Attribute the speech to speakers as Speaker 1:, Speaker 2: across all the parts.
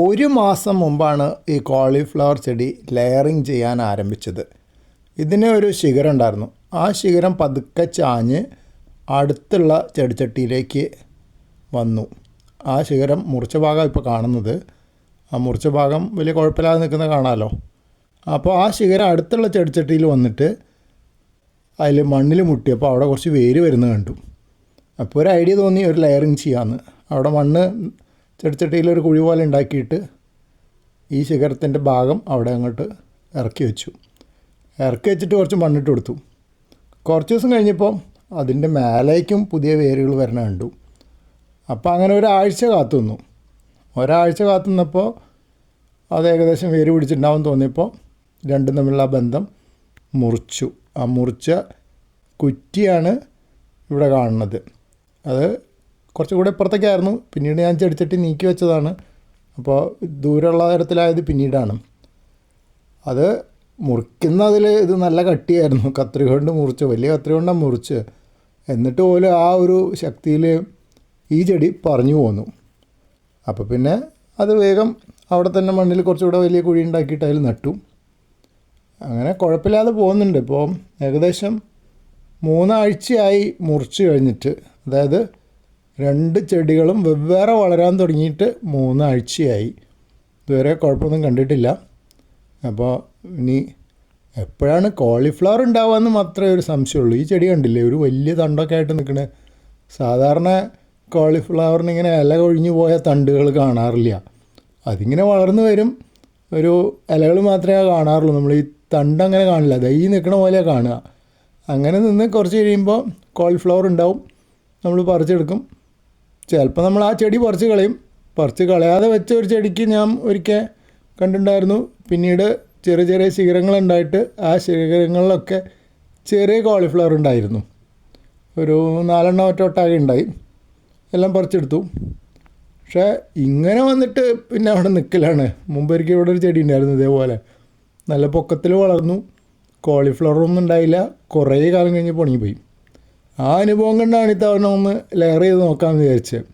Speaker 1: ഒരു മാസം മുമ്പാണ് ഈ കോളിഫ്ലവർ ചെടി ലെയറിങ് ചെയ്യാൻ ആരംഭിച്ചത്. ഇതിന് ഒരു ശിഖരം ഉണ്ടായിരുന്നു. ആ ശിഖരം പതുക്കെ ചാഞ്ഞ് അടുത്തുള്ള ചെടിച്ചട്ടിയിലേക്ക് വന്നു. ആ ശിഖരം മുറിച്ച ഭാഗം ഇപ്പോൾ കാണുന്നത്. ആ മുറിച്ച ഭാഗം വലിയ കുഴപ്പമില്ലാതെ നിൽക്കുന്നത് കാണാമല്ലോ അപ്പോൾ ആ ശിഖരം അടുത്തുള്ള ചെടിച്ചട്ടിയിൽ വന്നിട്ട് അതിൽ മണ്ണിൽ മുട്ടിയപ്പോൾ അവിടെ കുറച്ച് വേര് വരുന്നത് കണ്ടു. അപ്പോൾ ഒരു ഐഡിയ തോന്നി ഒരു ലെയറിങ് ചെയ്യാമെന്ന്. അവിടെ മണ്ണ് ചെടിച്ചട്ടിയിൽ ഒരു കുഴി പോലെ ഉണ്ടാക്കിയിട്ട് ഈ ശിഖരത്തിന്റെ ഭാഗം അവിടെ അങ്ങോട്ട് ഇറക്കി വെച്ചു. ഇറക്കി വെച്ചിട്ട് കുറച്ച് മണ്ണിട്ട് കൊടുത്തു. കുറച്ച് ദിവസം കഴിഞ്ഞപ്പോൾ അതിന്റെ മേലേക്കും പുതിയ വേരുകൾ വരണ കണ്ടു. അപ്പോൾ അങ്ങനെ ഒരാഴ്ച കാത്തു നിന്നു. ഒരാഴ്ച കാത്തു നിന്നപ്പോൾ അത് ഏകദേശം വേര് പിടിച്ചിട്ടുണ്ടാവും തോന്നിയപ്പോൾ രണ്ടും തമ്മിലുള്ള ബന്ധം മുറിച്ചു. ആ മുറിച്ച കുറ്റിയാണ് ഇവിടെ കാണുന്നത്. അത് കുറച്ചുകൂടെ ഇപ്പുറത്തേക്കായിരുന്നു പിന്നീട് ഞാൻ ചെടിച്ചട്ടി നീക്കി വെച്ചതാണ്. അപ്പോൾ ദൂരമുള്ള തരത്തിലായത് പിന്നീടാണ്. അത് മുറിക്കുന്നതിൽ ഇത് നല്ല കട്ടിയായിരുന്നു. കത്രിക കൊണ്ട് മുറിച്ച് വലിയ കത്രിക കൊണ്ടാണ് മുറിച്ച്. എന്നിട്ട് പോലും ആ ഒരു ശക്തിയിൽ ഈ ചെടി പറഞ്ഞു പോന്നു. അപ്പോൾ പിന്നെ അത് വേഗം അവിടെ തന്നെ മണ്ണിൽ കുറച്ചുകൂടെ വലിയ കുഴി ഉണ്ടാക്കിയിട്ട് അതിൽ നട്ടു. അങ്ങനെ കുഴപ്പമില്ലാതെ പോകുന്നുണ്ട്. ഇപ്പോൾ ഏകദേശം മൂന്നാഴ്ചയായി മുറിച്ച് കഴിഞ്ഞിട്ട്. അതായത് രണ്ട് ചെടികളും വെവ്വേറെ വളരാൻ തുടങ്ങിയിട്ട് മൂന്നാഴ്ചയായി. ഇതുവരെ കുഴപ്പമൊന്നും കണ്ടിട്ടില്ല. അപ്പോൾ ഇനി എപ്പോഴാണ് കോളിഫ്ലവർ ഉണ്ടാവുകയെന്ന് മാത്രമേ ഒരു സംശയമുള്ളൂ. ഈ ചെടി കണ്ടില്ലേ? ഒരു വലിയ തണ്ടൊക്കെ ആയിട്ട് നിൽക്കണേ. സാധാരണ കോളിഫ്ലവറിന് ഇങ്ങനെ ഇല കൊഴിഞ്ഞു പോയ തണ്ടുകൾ കാണാറില്ല. അതിങ്ങനെ വളർന്നു വരും. ഒരു ഇലകൾ മാത്രമേ കാണാറുള്ളൂ. നമ്മൾ ഈ തണ്ട് അങ്ങനെ കാണില്ല. ദൈ നിൽക്കണ പോലെ കാണുക. അങ്ങനെ നിന്ന് കുറച്ച് കഴിയുമ്പോൾ കോളിഫ്ലവർ ഉണ്ടാവും. നമ്മൾ പറിച്ചെടുക്കും. ചിലപ്പോൾ നമ്മൾ ആ ചെടി പറിച്ച് കളയും. പറിച്ച് കളയാതെ വെച്ച ഒരു ചെടിക്ക് ഞാൻ ഒരിക്കൽ കണ്ടിട്ടുണ്ടായിരുന്നു. പിന്നീട് ചെറിയ ചെറിയ ശിഖരങ്ങളുണ്ടായിട്ട് ആ ശിഖരങ്ങളിലൊക്കെ ചെറിയ കോളിഫ്ലവർ ഉണ്ടായിരുന്നു. ഒരു നാലെണ്ണം ഒറ്റ ഒട്ടാകെ ഉണ്ടായി. എല്ലാം പറിച്ചെടുത്തു. പക്ഷേ ഇങ്ങനെ വന്നിട്ട് പിന്നെ അവിടെ നിൽക്കലാണ് മുമ്പ് ഒരിക്കൽ ഇവിടെ ഒരു ചെടി ഉണ്ടായിരുന്നു ഇതേപോലെ. നല്ല പൊക്കത്തിൽ വളർന്നു. കോളിഫ്ലവറൊന്നും ഉണ്ടായില്ല. കുറേ കാലം കഴിഞ്ഞ് പൊണിപ്പോയി ആ അനുഭവം കൊണ്ടാണ് ഇത്തവണ ഒന്ന് ലെയർ ചെയ്ത് നോക്കാമെന്ന് വിചാരിച്ചത്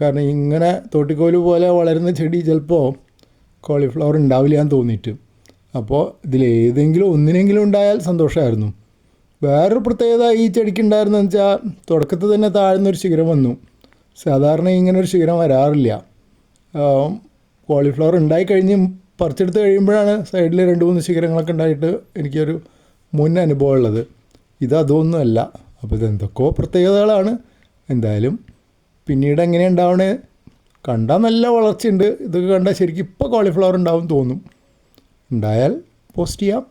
Speaker 1: കാരണം ഇങ്ങനെ തോട്ടിക്കോൽ പോലെ വളരുന്ന ചെടി ചിലപ്പോൾ കോളിഫ്ലവർ ഉണ്ടാവില്ല എന്ന് തോന്നിയിട്ട് അപ്പോൾ ഇതിലേതെങ്കിലും ഒന്നിനെങ്കിലും ഉണ്ടായാൽ സന്തോഷമായിരുന്നു വേറൊരു പ്രത്യേകത ഈ ചെടിക്ക് ഉണ്ടായിരുന്നെന്ന് വെച്ചാൽ തുടക്കത്തിൽ തന്നെ താഴ്ന്നൊരു ശിഖരം വന്നു. സാധാരണ ഇങ്ങനെ ഒരു ശിഖരം വരാറില്ല. കോളിഫ്ലവർ ഉണ്ടായി കഴിഞ്ഞ് പറിച്ചെടുത്ത് കഴിയുമ്പോഴാണ് സൈഡിൽ രണ്ട് മൂന്ന് ശിഖരങ്ങളൊക്കെ ഉണ്ടായിട്ട് എനിക്കൊരു മുൻ അനുഭവം ഉള്ളത്. ഇത് അതൊന്നുമല്ല. അപ്പോൾ ഇതെന്തൊക്കെയോ പ്രത്യേകതകളാണ്. എന്തായാലും പിന്നീട് എങ്ങനെ ഉണ്ടാവണേ കണ്ടാൽ നല്ല വളർച്ചയുണ്ട്. ഇതൊക്കെ കണ്ടാൽ ശരിക്കും ഇപ്പോൾ കോളിഫ്ലവർ ഉണ്ടാവും തോന്നും. ഉണ്ടായാൽ പോസ്റ്റ് ചെയ്യാം.